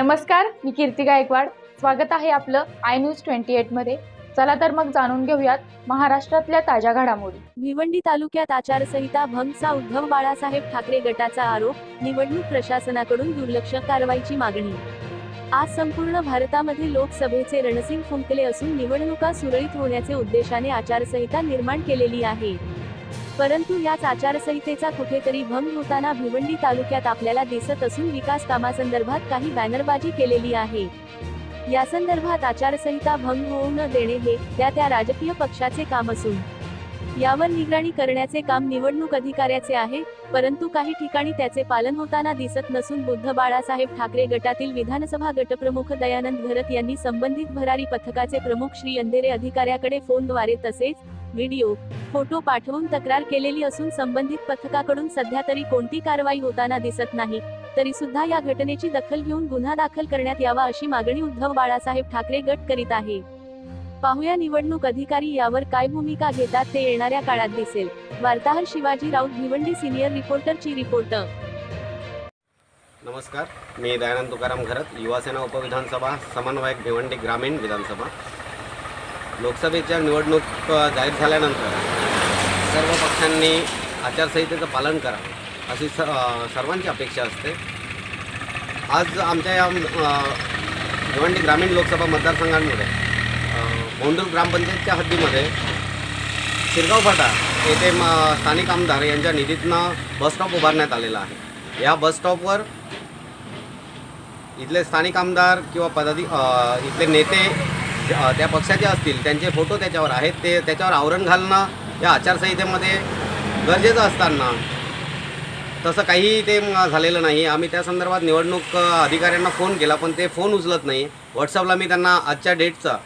नमस्कार मी कीर्ती गायकवाड. स्वागत आहे आपलं आय न्यूज ट्वेंटी एटमध्ये चला तर मग जाणून घेऊयात महाराष्ट्रातल्या ताज्या घडामोडी. भिवंडी तालुक्यात आचारसंहिता भंगचा उद्धव बाळासाहेब ठाकरे गटाचा आरोप निवडणूक प्रशासनाकडून दुर्लक्ष कारवाईची मागणी. आज संपूर्ण भारतामध्ये लोकसभेचे रणसिंग फुंकले असून निवडणुका सुरळीत होण्याचे उद्देशाने आचारसंहिता निर्माण केलेली आहे. परंतु याच आचारसंहितेचा कुठेतरी भंग होताना भिवंडी तालुक्यात आपल्याला दिसत असून विकास कामासंदर्भात काही बॅनरबाजी केलेली आहे. या संदर्भात आचारसंहिता भंग होऊ न देणे हे त्या त्या राजकीय पक्षाचे काम असून यावर निगराणी करण्याचे काम निवडणूक अधिकाऱ्याचे आहे परंतु काही ठिकाणी त्याचे पालन होताना दिसत नसून बुद्ध बाळासाहेब ठाकरे गटातील विधानसभा गटप्रमुख दयानंद घरत यांनी संबंधित भरारी पथकाचे प्रमुख श्री अंधेरे अधिकाऱ्याकडे फोनद्वारे तसेच व्हिडिओ फोटो पाठवून तक्रार केलेली असून संबंधित पथकाकडून सध्या तरी कोणती कारवाई होताना दिसत नाही तरी सुद्धा या घटनेची दखल घेऊन गुन्हा दाखल करण्यात यावा अशी मागणी उद्धव बाळासाहेब ठाकरे गट करीत आहे. पाहुया निवडणूक अधिकारी यावर काय भूमिका घेतात ते येणाऱ्या काळात दिसेल. वार्ताहर शिवाजी राऊत भिवंडी सिनियर रिपोर्टरची रिपोर्टर नमस्कार मी दयानंद तुकाराम घरत युवासेना उपविधानसभा समन्वयक भिवंडी ग्रामीण विधानसभा. लोकसभेच्या निवडणूक जाहीर झाल्यानंतर सर्व पक्षांनी आचारसंहितेचं पालन करावं अशी स सर्वांची अपेक्षा असते. आज आमच्या या भिवंडी ग्रामीण लोकसभा मतदारसंघांमध्ये भोंडूर ग्रामपंचायतच्या हद्दीमध्ये शिरगाव फाटा येथे म स्थानिक आमदार यांच्या निधीतनं बसस्टॉप उभारण्यात आलेला आहे. या बसस्टॉपवर इथले स्थानिक आमदार किंवा पदाधिक इथले नेते त्या पक्षाचे असतील त्यांचे फोटो त्याच्यावर आहेत. ते त्याच्यावर आवरण घालणं या आचारसंहितेमध्ये गरजेचं असताना तसं काही ते झालेलं नाही. आम्ही त्या संदर्भात निवडणूक अधिकाऱ्यांना फोन केला पण ते फोन उचलत नाही. व्हॉट्सअपला मी त्यांना आजच्या डेटचा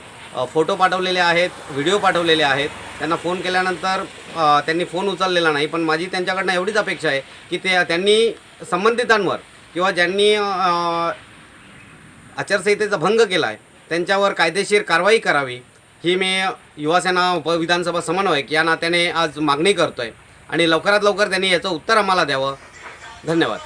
फोटो पाठवलेले आहेत व्हिडिओ पाठवलेले आहेत. त्यांना फोन केल्यानंतर त्यांनी फोन उचललेला नाही पण माझी त्यांच्याकडनं एवढीच अपेक्षा आहे की ते त्यांनी संबंधितांवर किंवा ज्यांनी आचारसंहितेचा भंग केला आहे त्यांच्यावर कायदेशीर कारवाई करावी. ही मी युवासेना उपविधानसभा समन्वयक या नात्याने आज मागणी करतो आहे आणि लवकरात लवकर त्यांनी याचं उत्तर आम्हाला द्यावं. धन्यवाद.